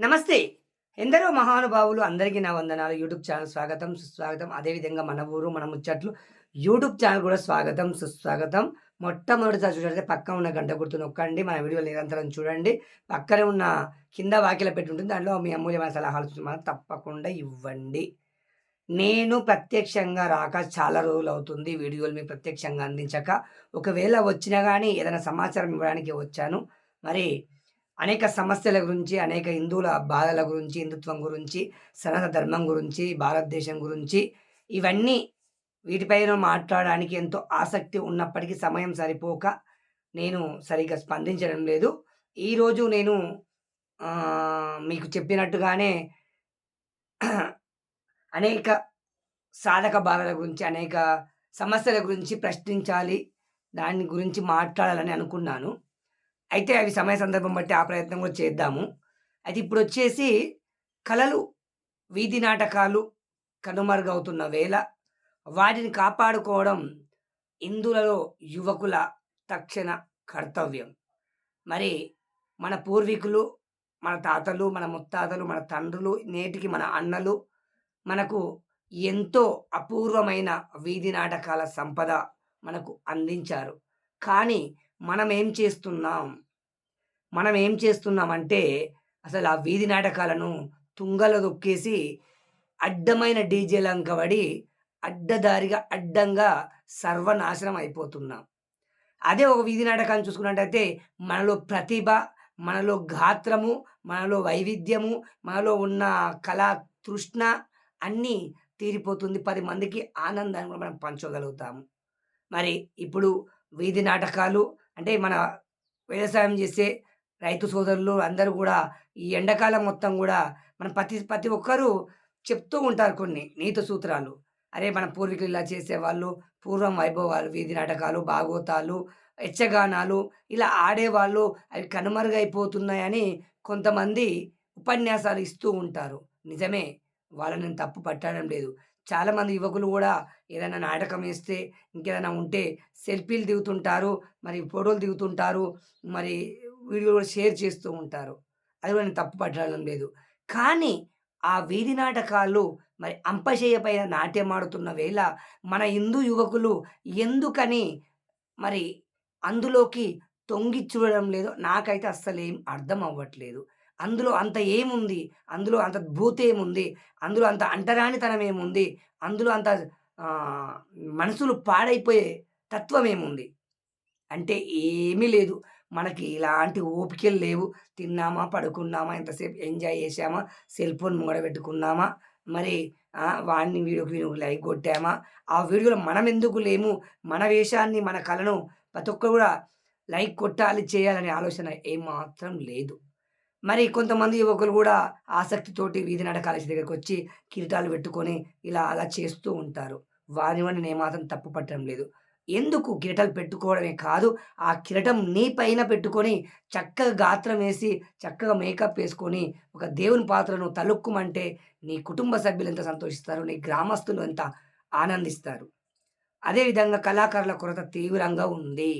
నమస్తే. ఎందరో మహానుభావులు అందరికీ నా వందనాలు. యూట్యూబ్ ఛానల్ స్వాగతం సుస్వాగతం. అదేవిధంగా మన ఊరు మన ముచ్చట్లు యూట్యూబ్ ఛానల్ కూడా స్వాగతం సుస్వాగతం. మొట్టమొదటిసారి చూడాలంటే పక్కన ఉన్న గంట గుర్తు నొక్కండి. మన వీడియోలు నిరంతరం చూడండి. పక్కనే ఉన్న కింద వాక్యలో పెట్టి ఉంటుంది. దాంట్లో మీ అమూల్యమైన సలహాలు మనం తప్పకుండా ఇవ్వండి. నేను ప్రత్యక్షంగా రాక చాలా రోజులు అవుతుంది. వీడియోలు మీకు ప్రత్యక్షంగా అందించక. ఒకవేళ వచ్చినా కానీ ఏదైనా సమాచారం ఇవ్వడానికి వచ్చాను. మరి అనేక సమస్యల గురించి అనేక హిందువుల బాధల గురించి హిందుత్వం గురించి సనాతన ధర్మం గురించి భారతదేశం గురించి ఇవన్నీ వీటిపైన మాట్లాడడానికి ఎంతో ఆసక్తి ఉన్నప్పటికీ సమయం సరిపోక నేను సరిగ్గా స్పందించడం లేదు. ఈరోజు నేను మీకు చెప్పినట్టుగానే అనేక సాధక బాధల గురించి అనేక సమస్యల గురించి ప్రశ్నించాలి దాని గురించి మాట్లాడాలని అనుకున్నాను. అయితే అవి సమయ సందర్భం బట్టి ఆ ప్రయత్నం కూడా చేద్దాము. అయితే ఇప్పుడు వచ్చేసి కళలు వీధి నాటకాలు కనుమరుగవుతున్న వేళ వాటిని కాపాడుకోవడం ఇందులలో యువకుల తక్షణ కర్తవ్యం. మరి మన పూర్వీకులు మన తాతలు మన ముత్తాతలు మన తండ్రులు నేటికి మన అన్నలు మనకు ఎంతో అపూర్వమైన వీధి నాటకాల సంపద మనకు అందించారు. కానీ మనం ఏం చేస్తున్నాం? మనం ఏం చేస్తున్నామంటే అసలు ఆ వీధి నాటకాలను తుంగలో దొక్కేసి అడ్డమైన డీజేలంకబడి అడ్డదారిగా అడ్డంగా సర్వనాశనం అయిపోతున్నాం. అదే ఒక వీధి నాటకాన్ని చూసుకున్నట్టయితే మనలో ప్రతిభ మనలో గాత్రము మనలో వైవిధ్యము మనలో ఉన్న కళా తృష్ణ అన్నీ తీరిపోతుంది. పది మందికి ఆనందాన్ని కూడా మనం పంచగలుగుతాము. మరి ఇప్పుడు వీధి నాటకాలు అంటే మన వ్యవసాయం చేసే రైతు సోదరులు అందరూ కూడా ఈ ఎండాకాలం మొత్తం కూడా మన ప్రతి ప్రతి ఒక్కరూ చెప్తూ ఉంటారు కొన్ని నీతి సూత్రాలు. అరే మన పూర్వీకులు ఇలా చేసేవాళ్ళు పూర్వం వైభవాలు వీధి నాటకాలు భాగవతాలు యక్షగానాలు ఇలా ఆడేవాళ్ళు అవి కనుమరుగైపోతున్నాయని కొంతమంది ఉపన్యాసాలు ఇస్తూ ఉంటారు. నిజమే వాళ్ళని నేను తప్పు పట్టడం లేదు. చాలామంది యువకులు కూడా ఏదైనా నాటకం వేస్తే ఇంకేదైనా ఉంటే సెల్ఫీలు దిగుతుంటారు మరి ఫోటోలు దిగుతుంటారు మరి వీడియో కూడా షేర్ చేస్తూ ఉంటారు. అది కూడా నేను తప్పు పట్టడం లేదు. కానీ ఆ వీధి నాటకాలు మరి అంపశయ్య పైన నాట్యం ఆడుతున్న వేళ మన హిందూ యువకులు ఎందుకని మరి అందులోకి తొంగి చూడడం లేదో నాకైతే అస్సలు ఏం అర్థం అవ్వట్లేదు. అందులో అంత ఏముంది? అందులో అంత భూతేముంది అందులో అంత అంటరానితనం ఏముంది అందులో అంత మనసులు పాడైపోయే తత్వం ఏముంది అంటే ఏమీ లేదు. మనకి ఇలాంటి ఓపికలు లేవు. తిన్నామా? పడుకున్నామా? ఎంతసేపు ఎంజాయ్ చేసామా సెల్ ఫోన్ ముంగడ పెట్టుకున్నామా? మరి వాడిని వీడియోకి వీడియోకి లైక్ కొట్టామా? ఆ వీడియోలో మనం ఎందుకు లేము? మన వేషాన్ని మన కళను ప్రతి ఒక్కరు కూడా లైక్ కొట్టాలి చేయాలనే ఆలోచన ఏమాత్రం లేదు. మరి కొంతమంది యువకులు కూడా ఆసక్తితోటి వీధి నాటకాల దగ్గరికి వచ్చి కిరీటాలు పెట్టుకొని ఇలా అలా చేస్తూ ఉంటారు. వారి వల్ల నేను ఏమాత్రం తప్పు పట్టడం లేదు. ఎందుకు కిరటలు పెట్టుకోవడమే కాదు ఆ కిరటం నీ పైన పెట్టుకొని చక్కగా గాత్రం వేసి చక్కగా మేకప్ వేసుకొని ఒక దేవుని పాత్రను తలుక్కుమంటే నీ కుటుంబ సభ్యులు ఎంత సంతోషిస్తారు నీ గ్రామస్తులు ఎంత ఆనందిస్తారు. అదేవిధంగా కళాకారుల కొరత తీవ్రంగా ఉంది.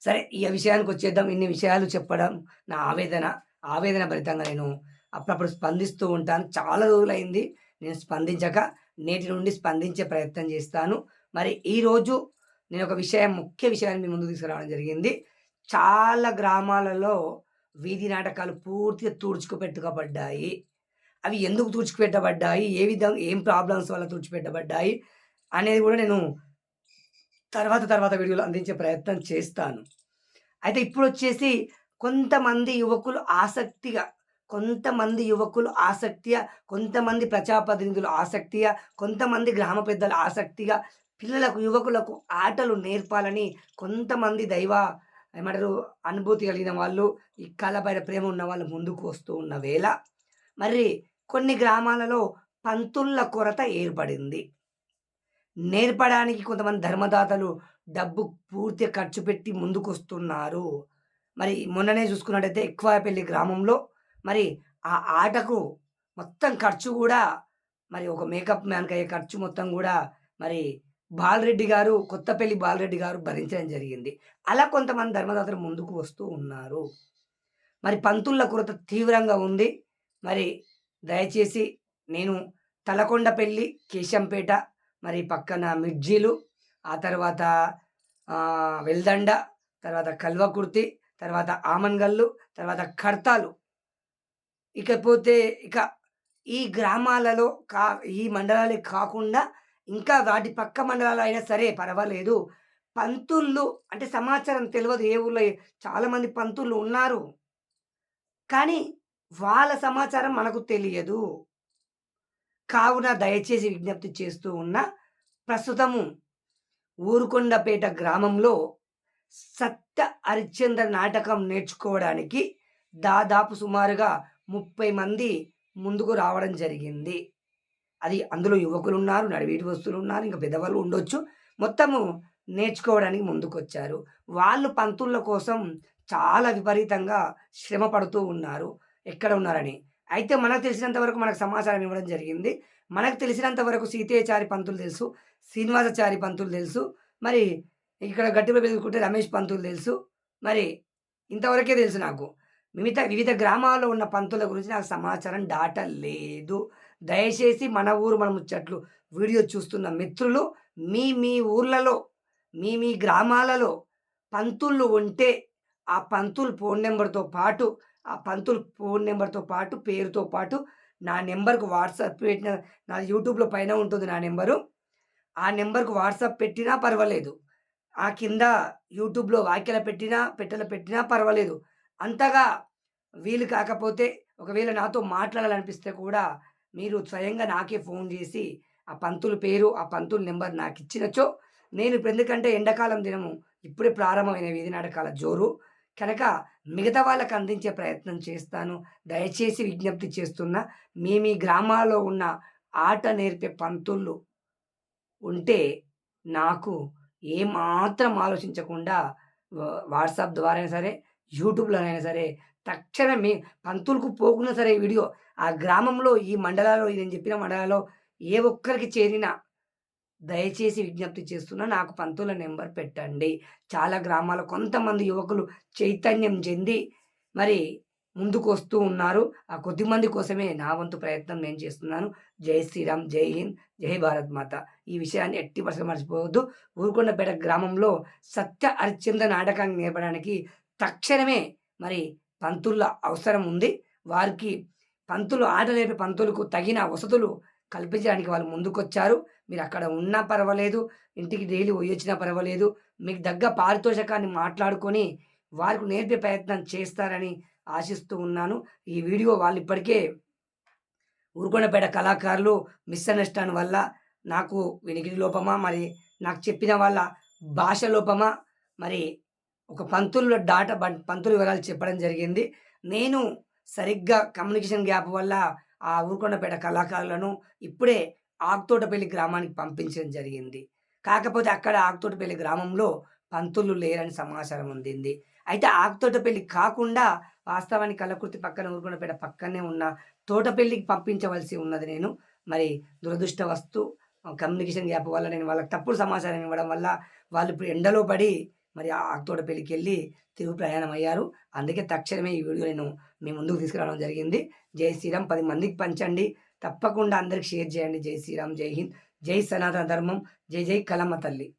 సరే ఈ విషయానికి వచ్చేద్దాం. ఇన్ని విషయాలు చెప్పడం నా ఆవేదన. ఆవేదన భరితంగా నేను అప్పుడప్పుడు స్పందిస్తూ ఉంటాను. చాలా రోజులైంది. నేను స్పందించక నేటి నుండి స్పందించే ప్రయత్నం చేస్తాను. మరి ఈరోజు నేను ఒక విషయం ముఖ్య విషయాన్ని మీ ముందు తీసుకురావడం జరిగింది. చాలా గ్రామాలలో వీధి నాటకాలు పూర్తిగా తుడుచుకుపెట్టుకోబడ్డాయి. అవి ఎందుకు తుడుచుకుపెట్టబడ్డాయి? ఏ విధంగా ఏం ప్రాబ్లమ్స్ వల్ల తుడిచిపెట్టబడ్డాయి? అనేది కూడా నేను తర్వాత తర్వాత వీడియోలు అందించే ప్రయత్నం చేస్తాను. అయితే ఇప్పుడు వచ్చేసి కొంతమంది యువకులు ఆసక్తిగా కొంతమంది యువకులు ఆసక్తిగా కొంతమంది ప్రజాప్రతినిధులు ఆసక్తిగా కొంతమంది గ్రామ పెద్దలు ఆసక్తిగా పిల్లలకు యువకులకు ఆటలు నేర్పాలని కొంతమంది దైవ ఏమంటారు అనుభూతి కలిగిన వాళ్ళు ఈ కళపైన ప్రేమ ఉన్న వాళ్ళు ముందుకు వస్తూ ఉన్న వేళ మరి కొన్ని గ్రామాలలో పంతుళ్ళ కొరత ఏర్పడింది. నేర్పడానికి కొంతమంది ధర్మదాతలు డబ్బు పూర్తిగా ఖర్చు పెట్టి ముందుకొస్తున్నారు. మరి మొన్ననే చూసుకున్నట్టయితే ఎక్కువపల్లి గ్రామంలో మరి ఆ ఆటకు మొత్తం ఖర్చు కూడా మరి ఒక మేకప్ మ్యాన్‌కి అయ్యే ఖర్చు మొత్తం కూడా మరి బాలరెడ్డి గారు, కొత్తపల్లి బాలరెడ్డి గారు భరించడం జరిగింది. అలా కొంతమంది ధర్మదాతలు ముందుకు వస్తూ ఉన్నారు. మరి పంతుల కొరత తీవ్రంగా ఉంది. మరి దయచేసి నేను తలకొండపల్లి, కేశంపేట, మరి పక్కన మిర్జీలు, ఆ తర్వాత వెల్దండ, తర్వాత కల్వకుర్తి, తర్వాత ఆమన్గల్లు, తర్వాత కర్తాలు ఇకపోతే ఇక ఈ గ్రామాలలో కా ఈ మండలాలే కాకుండా ఇంకా వాటి పక్క మండలాలు అయినా సరే పర్వాలేదు. పంతుళ్ళు అంటే సమాచారం తెలియదు ఏ ఊర్లో చాలామంది పంతులు ఉన్నారు. కానీ వాళ్ళ సమాచారం మనకు తెలియదు. కావున దయచేసి విజ్ఞప్తి చేస్తూ ఉన్న ప్రస్తుతము ఊరుకొండపేట గ్రామంలో సత్య హరిశ్చంద్ర నాటకం నేర్చుకోవడానికి దాదాపు సుమారుగా 30 మంది ముందుకు రావడం జరిగింది. అది అందులో యువకులు ఉన్నారు నడివేటి నడివీటి వస్తులున్నారు, ఇంకా పెద్దవాళ్ళు ఉండొచ్చు. మొత్తము నేర్చుకోవడానికి ముందుకొచ్చారు. వాళ్ళు పంతుల కోసం చాలా విపరీతంగా శ్రమ పడుతూ ఉన్నారు. ఎక్కడ ఉన్నారని. అయితే మనకు తెలిసినంత వరకు మనకు సమాచారం ఇవ్వడం జరిగింది. మనకు తెలిసినంత వరకు సీతయ్యచారి పంతులు తెలుసు. శ్రీనివాసాచారి పంతులు తెలుసు. మరి ఇక్కడ గట్టిలో పెరుగుకుంటే రమేష్ పంతులు తెలుసు. మరి ఇంతవరకే తెలుసు నాకు. మిగతా వివిధ గ్రామాల్లో ఉన్న పంతుల గురించి నాకు సమాచారం డాటా లేదు. దయచేసి మన ఊరు మన ముచ్చట్లు వీడియో చూస్తున్న మిత్రులు మీ మీ ఊర్లలో, మీ మీ గ్రామాలలో పంతుళ్ళు ఉంటే ఆ పంతులు ఫోన్ నెంబర్తో పాటు, ఆ పంతులు ఫోన్ నెంబర్తో పాటు, పేరుతో పాటు నా నెంబర్కు వాట్సాప్ పెట్టిన నా యూట్యూబ్‌లో పైన ఉంటుంది నా నెంబరు ఆ నెంబర్కు వాట్సాప్ పెట్టినా పర్వాలేదు. ఆ కింద యూట్యూబ్‌లో వాక్యాలు పెట్టినా, పెట్టెలు పెట్టినా పర్వాలేదు. అంతగా వీలు కాకపోతే ఒకవేళ నాతో మాట్లాడాలనిపిస్తే కూడా మీరు స్వయంగా నాకే ఫోన్ చేసి ఆ పంతులు పేరు, ఆ పంతులు నాకు ఇచ్చినచో నేను ఇప్పుడు ఎందుకంటే ఎండాకాలం దినము ఇప్పుడే ప్రారంభమైన వీధి నాటకాల జోరు. కనుక మిగతా వాళ్ళకు అందించే ప్రయత్నం చేస్తాను. దయచేసి విజ్ఞప్తి చేస్తున్నా. మీ మీ గ్రామాల్లో ఉన్న ఆట నేర్పే పంతుళ్ళు ఉంటే నాకు ఏమాత్రం ఆలోచించకుండా వాట్సాప్ ద్వారా అయినా సరే, యూట్యూబ్‌లోనైనా సరే తక్షణమే పంతులకు పోకున్నా సరే ఈ వీడియో ఆ గ్రామంలో ఈ మండలాల్లో నేను చెప్పిన మండలాల్లో ఏ ఒక్కరికి చేరినా దయచేసి విజ్ఞప్తి చేస్తున్నా నాకు పంతుల నెంబర్ పెట్టండి. చాలా గ్రామాల కొంతమంది యువకులు చైతన్యం చెంది మరి ముందుకొస్తూ ఉన్నారు. ఆ కొద్దిమంది కోసమే నా వంతు ప్రయత్నం నేను చేస్తున్నాను. జై శ్రీరామ్, జై హింద్, జై భారత్ మాత. ఈ విషయాన్ని ఎట్టి పరిశ్రమ మర్చిపోవద్దు. ఊరుకొండపేట గ్రామంలో సత్య హరిశ్చంద్ర నాటకాన్ని నేర్పడానికి తక్షణమే మరి పంతుల అవసరం ఉంది. వారికి పంతులు ఆట నేర్పే పంతులకు తగిన వసతులు కల్పించడానికి వాళ్ళు ముందుకొచ్చారు. మీరు అక్కడ ఉన్నా పర్వాలేదు. ఇంటికి డైలీ పోయొచ్చినా పర్వాలేదు. మీకు దగ్గర పారితోషకాన్ని మాట్లాడుకొని వారికి నేర్పే ప్రయత్నం చేస్తారని ఆశిస్తూ ఉన్నాను. ఈ వీడియో వాళ్ళు ఇప్పటికే ఊరుకొండపేట కళాకారులు మిస్‌అండర్‌స్టాండ్ వల్ల నాకు వినికిడి లోపమా, మరి నాకు చెప్పిన వాళ్ళ భాష లోపమా, మరి ఒక పంతుల్లో డాటా బన్ పంతుల వివరాలు చెప్పడం జరిగింది. నేను సరిగ్గా కమ్యూనికేషన్ గ్యాప్ వల్ల ఆ ఊరుకొండపేట కళాకారులను ఇప్పుడే ఆకుతోటపల్లి గ్రామానికి పంపించడం జరిగింది. కాకపోతే అక్కడ ఆకుతోటపల్లి గ్రామంలో పంతులు లేరని సమాచారం అందింది. అయితే ఆకుతోటపల్లి కాకుండా వాస్తవానికి కల్లకుర్తి పక్కన ఊరుకొండపేట పక్కనే ఉన్న తోటపల్లికి పంపించవలసి ఉన్నది నేను. మరి దురదృష్టవస్తు వస్తు కమ్యూనికేషన్ గ్యాప్ వల్ల నేను వాళ్ళకి తప్పుడు సమాచారం ఇవ్వడం వల్ల వాళ్ళు ఇప్పుడు ఎండలో పడి మరి ఆ ఆకుతోటపల్లికెళ్ళి తిరుగు ప్రయాణం అయ్యారు. అందుకే తక్షణమే ఈ వీడియో నేను మీ ముందుకు తీసుకురావడం జరిగింది. జై శ్రీరామ్ పది మందికి పంచండి. తప్పకుండా అందరికి షేర్ చేయండి. జై శ్రీరామ్, జై హింద్, జై సనాతన ధర్మం, జై జై కలమ్మ తల్లి.